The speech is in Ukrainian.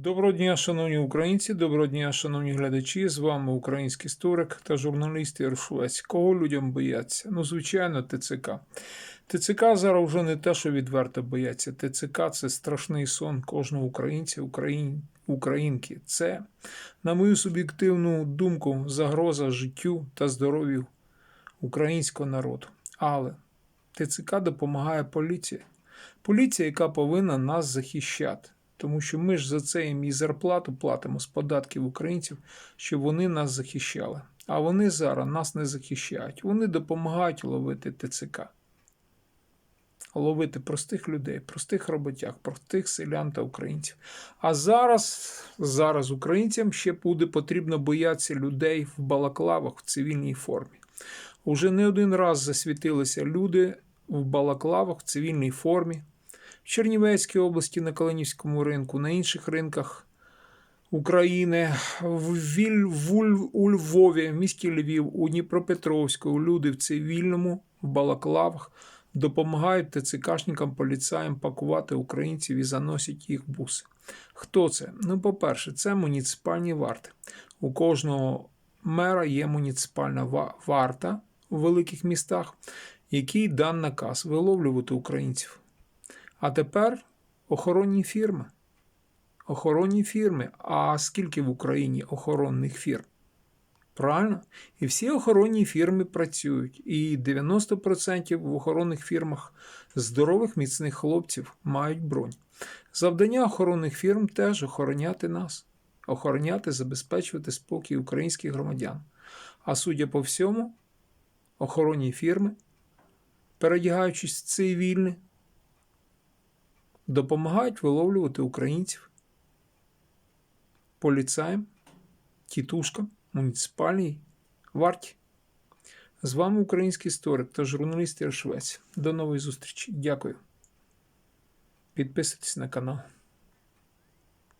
Доброго дня, шановні українці, доброго дня, шановні глядачі. З вами український історик та журналіст Ігор Швець. Кого людям бояться? Ну, звичайно, ТЦК. ТЦК зараз вже не те, що відверто бояться. ТЦК це страшний сон кожного українця, україн... українки. Це, на мою суб'єктивну думку, загроза життю та здоров'ю українського народу. Але ТЦК допомагає поліція. Поліція, яка повинна нас захищати. Тому що ми ж за це їм і зарплату платимо з податків українців, щоб вони нас захищали. А вони зараз нас не захищають. Вони допомагають ловити ТЦК. Ловити простих людей, простих роботяг, простих селян та українців. А зараз, зараз українцям ще буде потрібно боятися людей в балаклавах в цивільній формі. Уже не один раз засвітилися люди в балаклавах в цивільній формі. В Чернівецькій області на Калинівському ринку, на інших ринках України, в, Віль, в у Львові, в місті Львів, у Дніпропетровську люди в цивільному, в балаклавах допомагають ТЦКшникам, поліцаям пакувати українців і заносять їх буси. Хто це? Ну, по-перше, це муніципальні варти. У кожного мера є муніципальна варта у великих містах, який дан наказ виловлювати українців. А тепер охоронні фірми. Охоронні фірми. А скільки в Україні охоронних фірм? Правильно? І всі охоронні фірми працюють. І 90% в охоронних фірмах здорових міцних хлопців мають бронь. Завдання охоронних фірм теж охороняти нас, охороняти, забезпечувати спокій українських громадян. А судя по всьому, охоронні фірми, передягаючись в цивільне, допомагають виловлювати українців, поліцаєм, тітушкам, муніципальній варті. З вами український історик та журналіст Швець. До нової зустрічі. Дякую. Підписуйтесь на канал.